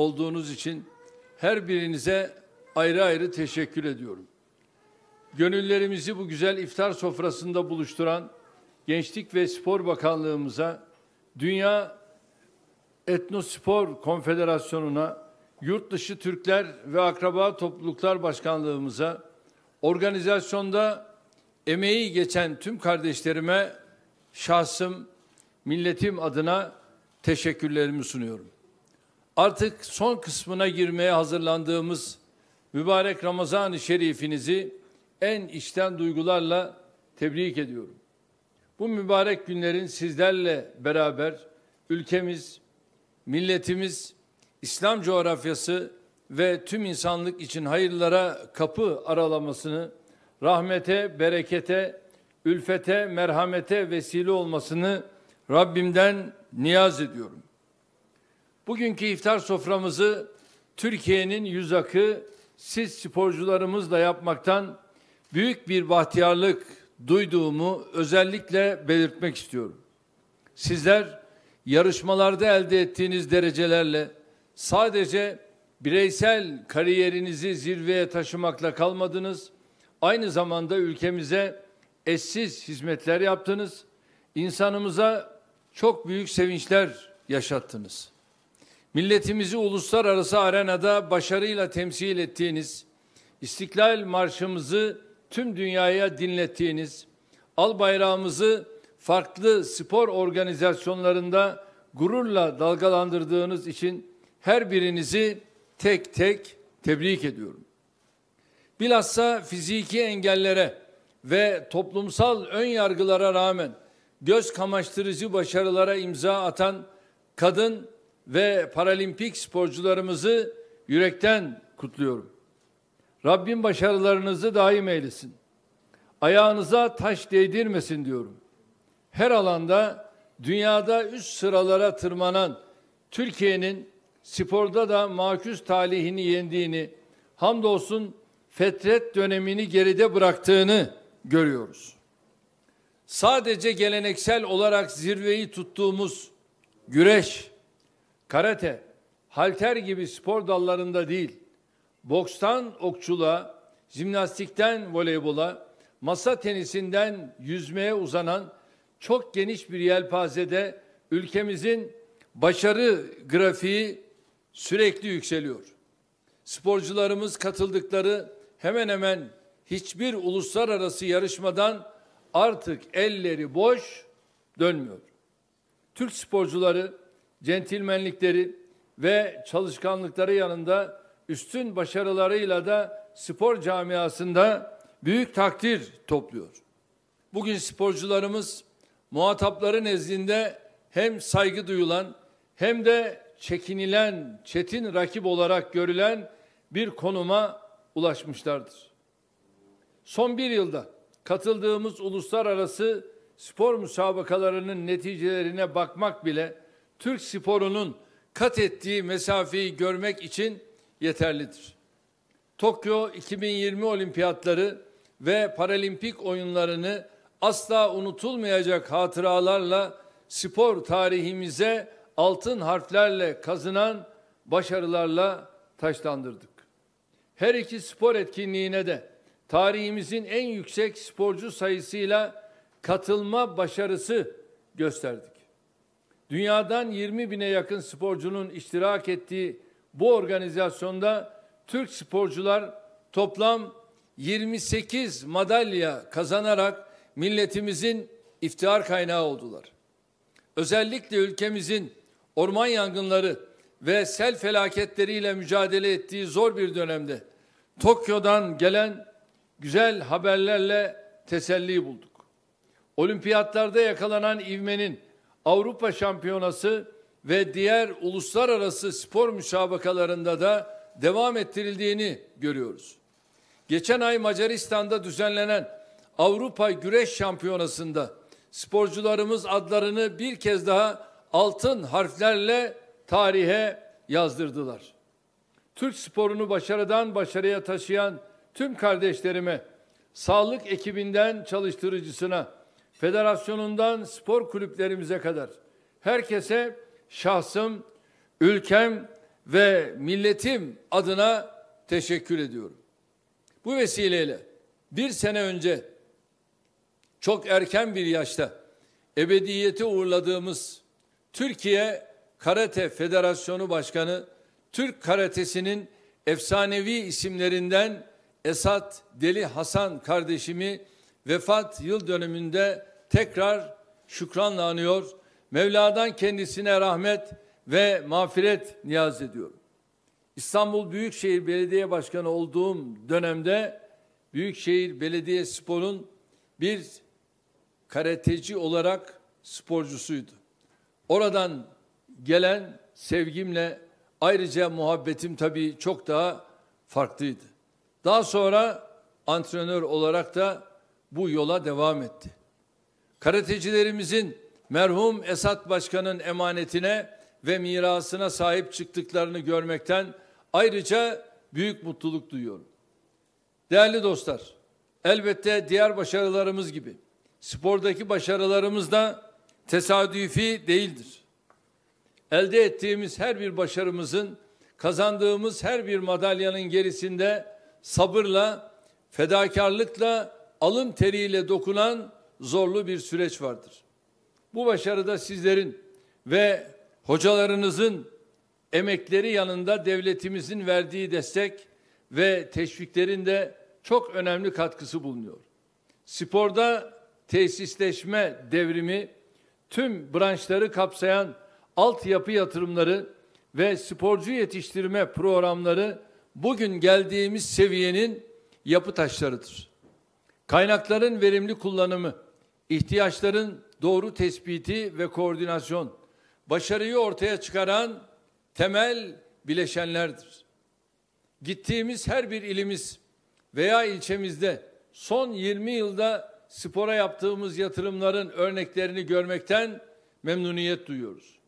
olduğunuz için her birinize ayrı ayrı teşekkür ediyorum. Gönüllerimizi bu güzel iftar sofrasında buluşturan Gençlik ve Spor Bakanlığımıza, Dünya Etnospor Konfederasyonu'na, Yurt Dışı Türkler ve Akraba Topluluklar Başkanlığımıza, organizasyonda emeği geçen tüm kardeşlerime şahsım, milletim adına teşekkürlerimi sunuyorum. Artık son kısmına girmeye hazırlandığımız mübarek Ramazan-ı Şerifinizi en içten duygularla tebrik ediyorum. Bu mübarek günlerin sizlerle beraber ülkemiz, milletimiz, İslam coğrafyası ve tüm insanlık için hayırlara kapı aralamasını, rahmete, berekete, ülfete, merhamete vesile olmasını Rabbimden niyaz ediyorum. Bugünkü iftar soframızı Türkiye'nin yüz akı siz sporcularımızla yapmaktan büyük bir bahtiyarlık duyduğumu özellikle belirtmek istiyorum. Sizler yarışmalarda elde ettiğiniz derecelerle sadece bireysel kariyerinizi zirveye taşımakla kalmadınız. Aynı zamanda ülkemize eşsiz hizmetler yaptınız. İnsanımıza çok büyük sevinçler yaşattınız. Milletimizi uluslararası arenada başarıyla temsil ettiğiniz, İstiklal Marşımızı tüm dünyaya dinlettiğiniz, al bayrağımızı farklı spor organizasyonlarında gururla dalgalandırdığınız için her birinizi tek tek tebrik ediyorum. Bilhassa fiziki engellere ve toplumsal ön yargılara rağmen göz kamaştırıcı başarılara imza atan kadın ve paralimpik sporcularımızı yürekten kutluyorum. Rabbim başarılarınızı daim eylesin. Ayağınıza taş değdirmesin diyorum. Her alanda dünyada üst sıralara tırmanan Türkiye'nin sporda da maküs talihini yendiğini, hamdolsun fetret dönemini geride bıraktığını görüyoruz. Sadece geleneksel olarak zirveyi tuttuğumuz güreş, karate, halter gibi spor dallarında değil, bokstan okçuluğa, jimnastikten voleybola, masa tenisinden yüzmeye uzanan çok geniş bir yelpazede ülkemizin başarı grafiği sürekli yükseliyor. Sporcularımız katıldıkları hemen hemen hiçbir uluslararası yarışmadan artık elleri boş dönmüyor. Türk sporcuları centilmenlikleri ve çalışkanlıkları yanında üstün başarılarıyla da spor camiasında büyük takdir topluyor. Bugün sporcularımız muhatapları nezdinde hem saygı duyulan hem de çekinilen, çetin rakip olarak görülen bir konuma ulaşmışlardır. Son bir yılda katıldığımız uluslararası spor müsabakalarının neticelerine bakmak bile Türk sporunun kat ettiği mesafeyi görmek için yeterlidir. Tokyo 2020 olimpiyatları ve paralimpik oyunlarını asla unutulmayacak hatıralarla spor tarihimize altın harflerle kazınan başarılarla taşlandırdık. Her iki spor etkinliğine de tarihimizin en yüksek sporcu sayısıyla katılma başarısı gösterdik. Dünyadan 20 bine yakın sporcunun iştirak ettiği bu organizasyonda Türk sporcular toplam 28 madalya kazanarak milletimizin iftihar kaynağı oldular. Özellikle ülkemizin orman yangınları ve sel felaketleriyle mücadele ettiği zor bir dönemde Tokyo'dan gelen güzel haberlerle teselli bulduk. Olimpiyatlarda yakalanan ivmenin Avrupa Şampiyonası ve diğer uluslararası spor müsabakalarında da devam ettirildiğini görüyoruz. Geçen ay Macaristan'da düzenlenen Avrupa Güreş Şampiyonası'nda sporcularımız adlarını bir kez daha altın harflerle tarihe yazdırdılar. Türk sporunu başarıdan başarıya taşıyan tüm kardeşlerime, sağlık ekibinden çalıştırıcısına, federasyonundan spor kulüplerimize kadar herkese şahsım, ülkem ve milletim adına teşekkür ediyorum. Bu vesileyle bir sene önce çok erken bir yaşta ebediyete uğurladığımız Türkiye Karate Federasyonu Başkanı Türk karatesinin efsanevi isimlerinden Esat Deli Hasan kardeşimi vefat yıl dönümünde tekrar şükranla anıyor. Mevla'dan kendisine rahmet ve mağfiret niyaz ediyorum. İstanbul Büyükşehir Belediye Başkanı olduğum dönemde Büyükşehir Belediye Spor'un bir karateci olarak sporcusuydu. Oradan gelen sevgimle ayrıca muhabbetim tabii çok daha farklıydı. Daha sonra antrenör olarak da bu yola devam etti. Karatecilerimizin merhum Esat Başkan'ın emanetine ve mirasına sahip çıktıklarını görmekten ayrıca büyük mutluluk duyuyorum. Değerli dostlar, elbette diğer başarılarımız gibi spordaki başarılarımız da tesadüfi değildir. Elde ettiğimiz her bir başarımızın, kazandığımız her bir madalyanın gerisinde sabırla, fedakarlıkla, alın teriyle dokunan zorlu bir süreç vardır. Bu başarıda sizlerin ve hocalarınızın emekleri yanında devletimizin verdiği destek ve teşviklerin de çok önemli katkısı bulunuyor. Sporda tesisleşme devrimi tüm branşları kapsayan altyapı yatırımları ve sporcu yetiştirme programları bugün geldiğimiz seviyenin yapı taşlarıdır. Kaynakların verimli kullanımı, ihtiyaçların doğru tespiti ve koordinasyon, başarıyı ortaya çıkaran temel bileşenlerdir. Gittiğimiz her bir ilimiz veya ilçemizde son 20 yılda spora yaptığımız yatırımların örneklerini görmekten memnuniyet duyuyoruz.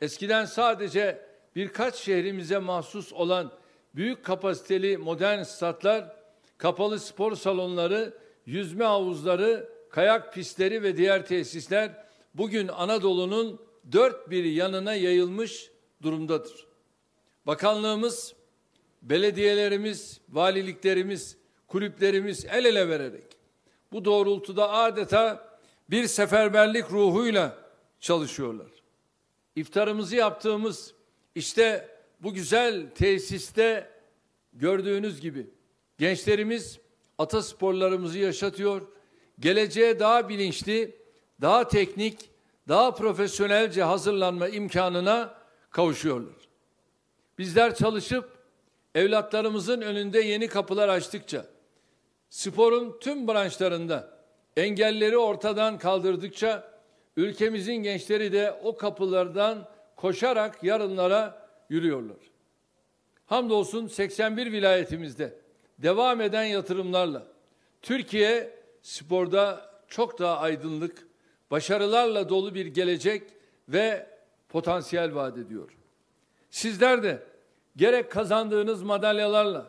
Eskiden sadece birkaç şehrimize mahsus olan büyük kapasiteli modern statlar, kapalı spor salonları, yüzme havuzları, kayak pistleri ve diğer tesisler bugün Anadolu'nun dört bir yanına yayılmış durumdadır. Bakanlığımız, belediyelerimiz, valiliklerimiz, kulüplerimiz el ele vererek bu doğrultuda adeta bir seferberlik ruhuyla çalışıyorlar. İftarımızı yaptığımız işte bu güzel tesiste gördüğünüz gibi gençlerimiz atasporlarımızı yaşatıyor. Geleceğe daha bilinçli, daha teknik, daha profesyonelce hazırlanma imkanına kavuşuyorlar. Bizler çalışıp evlatlarımızın önünde yeni kapılar açtıkça, sporun tüm branşlarında engelleri ortadan kaldırdıkça ülkemizin gençleri de o kapılardan koşarak yarınlara yürüyorlar. Hamdolsun 81 vilayetimizde devam eden yatırımlarla Türkiye sporda çok daha aydınlık, başarılarla dolu bir gelecek ve potansiyel vaat ediyor. Sizler de gerek kazandığınız madalyalarla,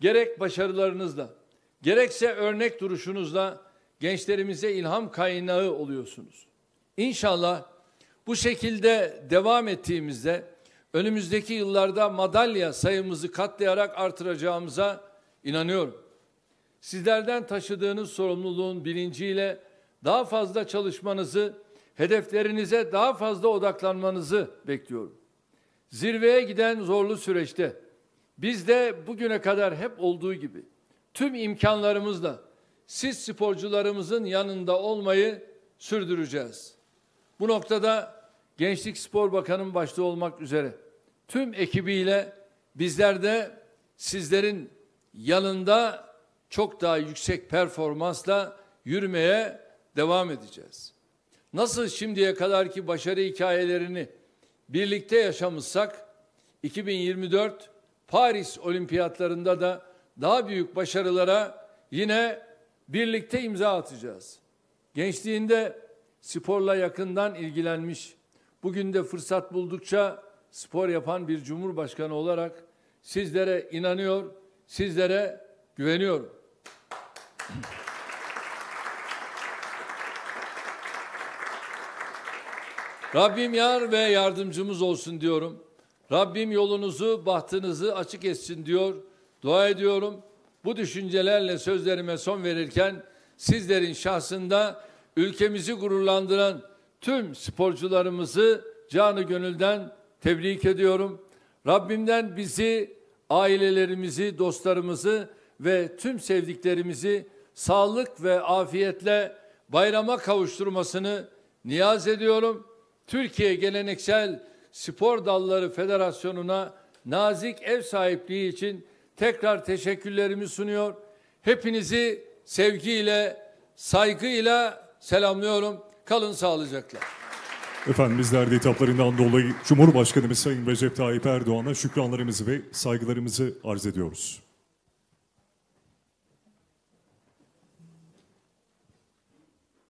gerek başarılarınızla, gerekse örnek duruşunuzla gençlerimize ilham kaynağı oluyorsunuz. İnşallah bu şekilde devam ettiğimizde önümüzdeki yıllarda madalya sayımızı katlayarak artıracağımıza inanıyorum. Sizlerden taşıdığınız sorumluluğun bilinciyle daha fazla çalışmanızı, hedeflerinize daha fazla odaklanmanızı bekliyorum. Zirveye giden zorlu süreçte biz de bugüne kadar hep olduğu gibi tüm imkanlarımızla siz sporcularımızın yanında olmayı sürdüreceğiz. Bu noktada Gençlik Spor Bakanı'nın başta olmak üzere tüm ekibiyle bizler de sizlerin yanında çok daha yüksek performansla yürümeye devam edeceğiz. Nasıl şimdiye kadarki başarı hikayelerini birlikte yaşamışsak 2024 Paris Olimpiyatlarında da daha büyük başarılara yine birlikte imza atacağız. Gençliğinde sporla yakından ilgilenmiş, bugün de fırsat buldukça spor yapan bir cumhurbaşkanı olarak sizlere inanıyor, sizlere güveniyorum. Rabbim yar ve yardımcımız olsun diyorum. Rabbim yolunuzu, bahtınızı açık etsin diyor. Dua ediyorum. Bu düşüncelerle sözlerime son verirken sizlerin şahsında ülkemizi gururlandıran tüm sporcularımızı canı gönülden tebrik ediyorum. Rabbimden bizi, ailelerimizi, dostlarımızı ve tüm sevdiklerimizi sağlık ve afiyetle bayrama kavuşturmasını niyaz ediyorum. Türkiye Geleneksel Spor Dalları Federasyonu'na nazik ev sahipliği için tekrar teşekkürlerimi sunuyor. Hepinizi sevgiyle, saygıyla selamlıyorum. Kalın sağlıcakla. Efendim bizler de hitaplarından dolayı Cumhurbaşkanımız Sayın Recep Tayyip Erdoğan'a şükranlarımızı ve saygılarımızı arz ediyoruz.